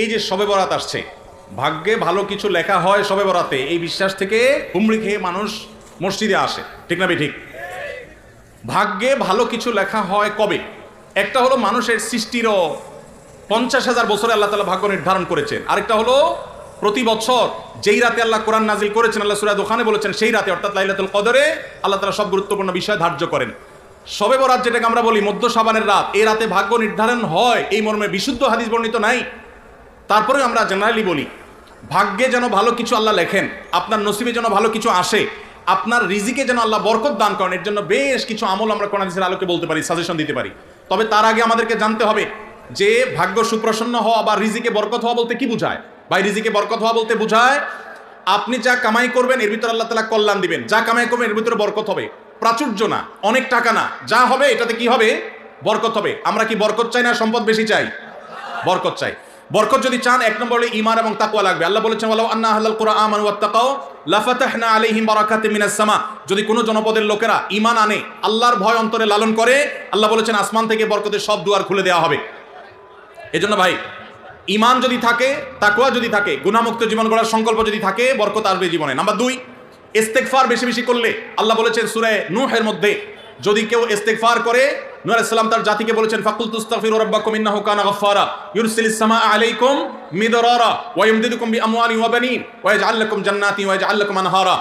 এই যে সবে বরাত আসছে, ভাগ্যে ভালো কিছু লেখা হয় সবে বরাতে, এই বিশ্বাস থেকে হুমড়ি খেয়ে মানুষ মসজিদে আসে, ঠিক না ঠিক? ভাগ্যে ভালো কিছু লেখা হয় কবে? একটা হলো মানুষের সৃষ্টিরও পঞ্চাশ হাজার বছরে আল্লাহ তালা ভাগ্য নির্ধারণ করেছেন। আরেকটা হলো প্রতি বছর যেই রাতে আল্লাহ কোরআন নাজিল করেছেন, আল্লাহ সুরাদ ওখানে বলেছেন, সেই রাতে, অর্থাৎ লাইলাতুল কদরে আল্লাহ তালা সব গুরুত্বপূর্ণ বিষয় ধার্য করেন। সবে বরাত যেটাকে আমরা বলি মধ্য সাবানের রাত, এই রাতে ভাগ্য নির্ধারণ হয়, এই মর্মে বিশুদ্ধ হাদিস বর্ণিত নাই। তারপরে আমরা জেনারেলি বলি, ভাগ্যে যেন ভালো কিছু আল্লাহ লেখেন, আপনার নসিবে যেন ভালো কিছু আসে, আপনার রিজিকে যেন আল্লাহ বরকত দান করেন, এর জন্য বেশ কিছু আমল আমরা কোরআন হাদিসের আলোকে বলতে পারি সাজেশন দিতে পারি। তবে তার আগে আমাদেরকে জানতে হবে যে ভাগ্য সুপ্রসন্ন হওয়া বা রিজিকে বরকত হওয়া বলতে কি বোঝায়? বা রিজিকে বরকত হওয়া বলতে বোঝায়, আপনি যা কামাই করবেন, এর ভিতরে আল্লাহ তালা কল্যাণ দিবেন। যা কামাই করবেন, এর ভিতরে বরকত হবে। প্রাচুর্য না, অনেক টাকা না। যা হবে, এটাতে কি হবে? বরকত হবে। আমরা কি বরকত চাই না সম্পদ বেশি চাই? বরকত চাই। বরকত যদি চান, এক নম্বর ঈমান এবং তাকুয়া লাগবে। আল্লাহ বলেছেন, ওয়ালাউ আন্না আহলাল কুরআন আমানু ওয়াত্তাকাও লাফাতাহনা আলাইহিম বারাকাতিম মিনাস সামা। যদি কোনো জনপদের লোকেরা ঈমান আনে, আল্লাহর ভয় অন্তরে লালন করে, আল্লাহ বলেছেন, আসমান থেকে বরকতের সব দুয়ার খুলে দেওয়া হবে। এজন্য ভাই ইমান যদি থাকে, তাকওয়া যদি থাকে, গুনাহমুক্ত জীবন গড়ার সংকল্প যদি থাকে, বরকত আসবে জীবনে। নাম্বার দুই, ইস্তেগফার বেশি বেশি করলে, আল্লাহ বলেছেন, সূরা নূহের মধ্যে যদি কেউ ইস্তেগফার করে নূহ আলাইহিস তার জাতিকে বলেছেন ফাকুল তুস্তাগফিরু রাব্বাকুম ইন্নাহু কানা গাফফারা, ইউরসিলিস সামাআ আলাইকুম মিদরারা, ওয়া ইমদিদুকুম বিআমওয়ালি ওয়া বানিন, ওয়া ইয়াজআল লাকুম জান্নাতি ওয়া ইয়াজআল লাকুম আনহারা।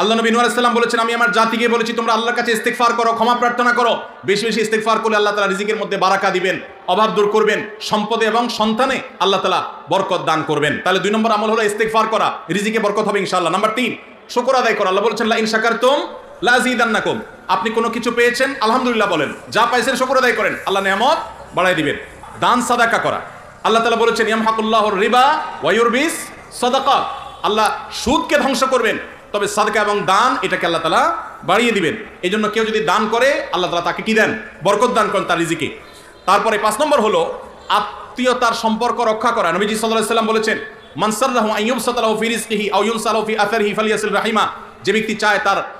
আল্লাহ নবী নূহ আলাইহিস সালাম বলেছেন, আমি আমার জাতিকে বলেছি, তোমরা আল্লাহর কাছে ইস্তেগফার করো, ক্ষমা প্রার্থনা করো। বেশি বেশি ইস্তেগফার করলে আল্লাহ তাআলা রিজিকের মধ্যে বারাকা দিবেন, অভাব দূর করবেন, সম্পদে এবং সন্তানে আল্লাহ তাআলা বরকত দান করবেন। তাহলে দুই নম্বর আমল হলো ইস্তেগফার করা, রিজিকে বরকত হবে ইনশাআল্লাহ। নাম্বার তিন, শুকর আদায় করা। আল্লাহ বলেছেন লা ইন শাকারতুম লা আযীদান্নাকুম আপনি কোনো কিছু পেয়েছেন? আলহামদুলিল্লাহ বলেন। যা পাইছেন শুকর আদায় করেন। আল্লাহ নিয়ামত বাড়াই দিবেন। দান, সাদাকা করা। আল্লাহ তাআলা বলেছেন, ইয়ামহাকুল্লাহুর রিবা ওয়া ইউরবিস সাদাকা। আল্লাহ সুদকে ধ্বংস করবেন, তবে সাদকা এবং দান এটাকে আল্লাহ তালা বাড়িয়ে দিবেন। এই জন্য কেউ যদি দান করে, আল্লাহ তালা তাকে কি দেন? বরকত দান করেন তার রিজিকে। তারপরে পাঁচ নম্বর হলো, আত্মীয়তার সম্পর্ক রক্ষা করা। নবীজি সাল্লাহ সাল্লাম বলেছেন মানসাল্লাহ আইয়ুব সাতালাহ ফি রিজকিহি আও ইউনসালাহু ফি আথারিহি ফালিয়াসিল রাহিমা। যে ব্যক্তি চায় তার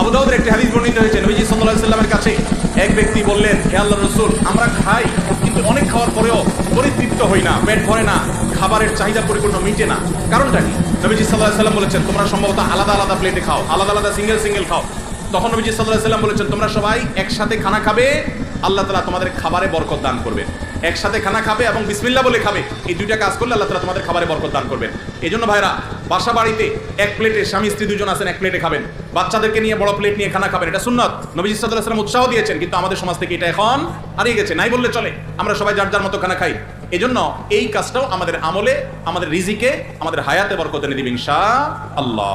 আবু দাউদের একটি হাদিস বর্ণিত হয়েছে, নবীজি আলাইহি সাল্লামের কাছে এক ব্যক্তি বললেন, হে আল্লাহর রাসূল, আমরা খাই, কিন্তু অনেক খাওয়ার পরেও পরিতৃপ্ত হই না, পেট ভরে না, খাবারের চাহিদা পরিপূর্ণ মিটে না। কারণটা কি? নবীজি আলাইহি সাল্লাম বলেছেন, তোমরা সম্ভবত আলাদা আলাদা প্লেটে খাও, আলাদা আলাদা সিঙ্গেল সিঙ্গেল খাও। তখন নবীজি আলাইহি সাল্লাম বলেছেন, তোমরা সবাই একসাথে খানা খাবে আল্লাহ তাআলা তোমাদের খাবারে বরকত দান করবে। একসাথে খানা খাবে এবং বিসমিল্লা বলে খাবে। এই দুইটা কাজ করলে আল্লাহ তাআলা তোমাদের খাবারে বরকত দান করবেন এই জন্য ভাইরা, বাসা বাড়িতে এক প্লেটে স্বামী, স্ত্রী দুজন আছেন, এক প্লেটে খাবেন। বাচ্চাদেরকে নিয়ে বড় প্লেট নিয়ে খানা খাবেন, এটা সুন্নত। আলাইহি সাল্লাম উৎসাহ দিয়েছেন, কিন্তু আমাদের সমাজ থেকে এটা এখন হারিয়ে গেছে। নাই বললে চলে, আমরা সবাই যার যার মতো খানা খাই। এই জন্য এই কাজটাও আমাদের আমলে, আমাদের রিজিকে, আমাদের হায়াতে বরকত এনে দিবে ইনশা আল্লাহ।